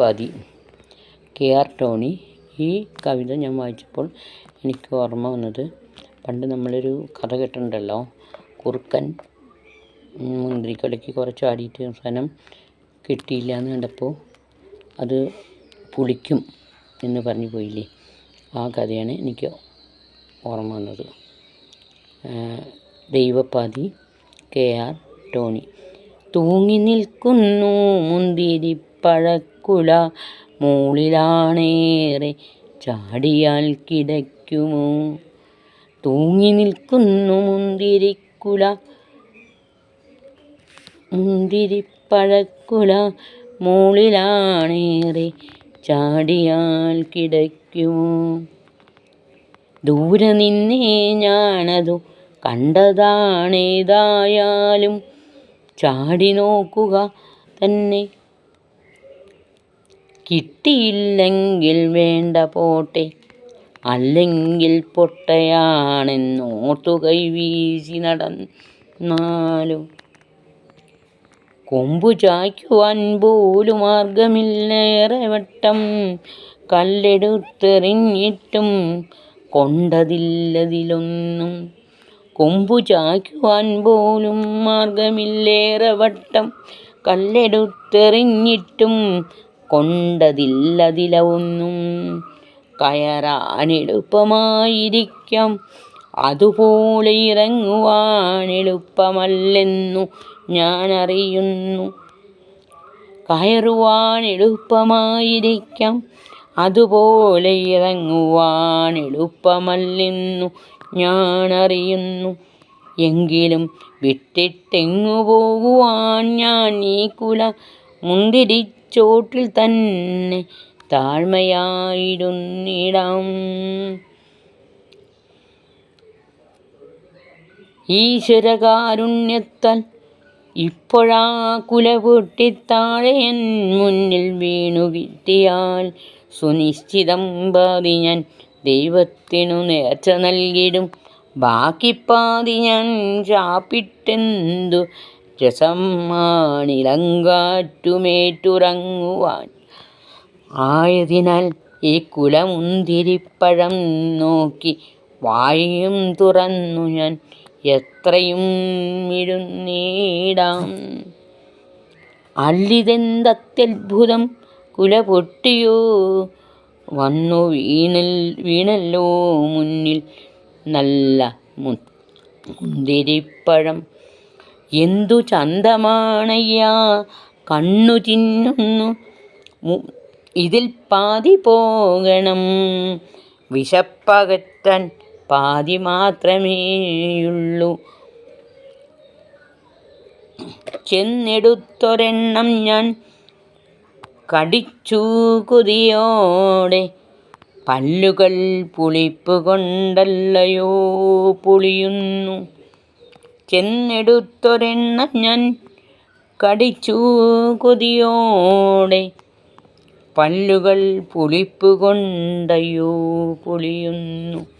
ദൈവപ്പാതി K R Tony. ഈ കവിത ഞാൻ വായിച്ചപ്പോൾ എനിക്ക് ഓർമ്മ വന്നത് പണ്ട് നമ്മളൊരു കഥ കേട്ടിട്ടുണ്ടല്ലോ. കുറുക്കൻ മുന്തിരിക്കൊലയ്ക്ക് കുറച്ച് ആടിയിട്ട് അവസാനം കിട്ടിയില്ല എന്ന് കണ്ടപ്പോൾ അത് പുളിക്കും എന്ന് പറഞ്ഞു പോയില്ലേ. ആ കഥയാണ് എനിക്ക് ഓർമ്മ വന്നത്. ദൈവപ്പാതി കെ ആർ ടോണി. തൂങ്ങി നിൽക്കുന്നു മുന്തിരിപ്പഴക്കുല മുകളിലാണേറെ ചാടിയാൽ കിടയ്ക്കുമോ തൂങ്ങി നിൽക്കുന്നു മുന്തിരിക്കുല മുന്തിരിപ്പഴക്കുല മുകളിലാണേറെ ചാടിയാൽ കിടയ്ക്കുമോ ദൂരെ നിന്നേ ഞാനതു കണ്ടതാണേതായാലും ചാടി നോക്കുക തന്നെ കിട്ടിയില്ലെങ്കിൽ വേണ്ട പോട്ടെ. അല്ലെങ്കിൽ പൊട്ടയാണെന്നോർത്തു കൈവീശി നടന്നാലും. കൊമ്പു ചായ്ക്കുവാൻ പോലും മാർഗമില്ലേറെ വട്ടം കല്ലെടുത്തെറിഞ്ഞിട്ടും കൊണ്ടതില്ലതിലൊന്നും. കൊമ്പു ചായ്ക്കുവാൻ പോലും മാർഗമില്ലേറെ വട്ടം കല്ലെടുത്തെറിഞ്ഞിട്ടും കൊണ്ടതില്ലതില ഒന്നും കയറാൻ എളുപ്പമായിരിക്കാം അതുപോലെ ഇറങ്ങുവാനെളുപ്പമല്ലെന്നു ഞാനറിയുന്നു. എളുപ്പമായിരിക്കാം അതുപോലെ ഞാൻ അറിയുന്നു എങ്കിലും വിട്ടിട്ടെങ്ങു പോകുവാൻ ഞാൻ ഈ കുല മുന്തിരിച്ചോട്ടിൽ തന്നെ താഴ്മയായിടുന്നിടാം ഈശ്വരകാരുണ്യത്താൽ ഇപ്പോഴാ കുല പൊട്ടിത്താഴെ എൻ മുന്നിൽ വീണു വിദ്യയാൽ സുനിശ്ചിതം പാതി ഞാൻ ദൈവത്തിനു നേർച്ച നൽകിടും. ബാക്കി പാതി ഞാൻ ചാപ്പിട്ടെന്തു രസമാണിളങ്കാറ്റുമേറ്റുറങ്ങുവാൻ ആയതിനാൽ ഈ കുലമുന്തിരിപ്പഴം നോക്കി വായും തുറന്നു ഞാൻ എത്രയും ഇരുന്നീടാം അല്ലിതെന്തത്യത്ഭുതം കുല പൊട്ടിയോ വന്നു വീണൽ വീണല്ലോ മുന്നിൽ നല്ല മുന്തിരിപ്പഴം. എന്തു ചന്തമാണയ്യാ? കണ്ണു ചിന്നുന്നു. ഇതിൽ പാതി പോകണം. വിശപ്പകറ്റാൻ പാതി മാത്രമേയുള്ളൂ. ചെന്നെടുത്തൊരെണ്ണം ഞാൻ കടിച്ചു കുതിയോടെ. പല്ലുകൾ പുളിപ്പ് കൊണ്ടല്ലയോ പുളിയുന്നു. ചെന്നെടുത്തൊരെണ്ണം ഞാൻ കടിച്ചു കൊതിയോടെ. പല്ലുകൾ പുളിപ്പ് കൊണ്ടയോ പൊളിയുന്നു.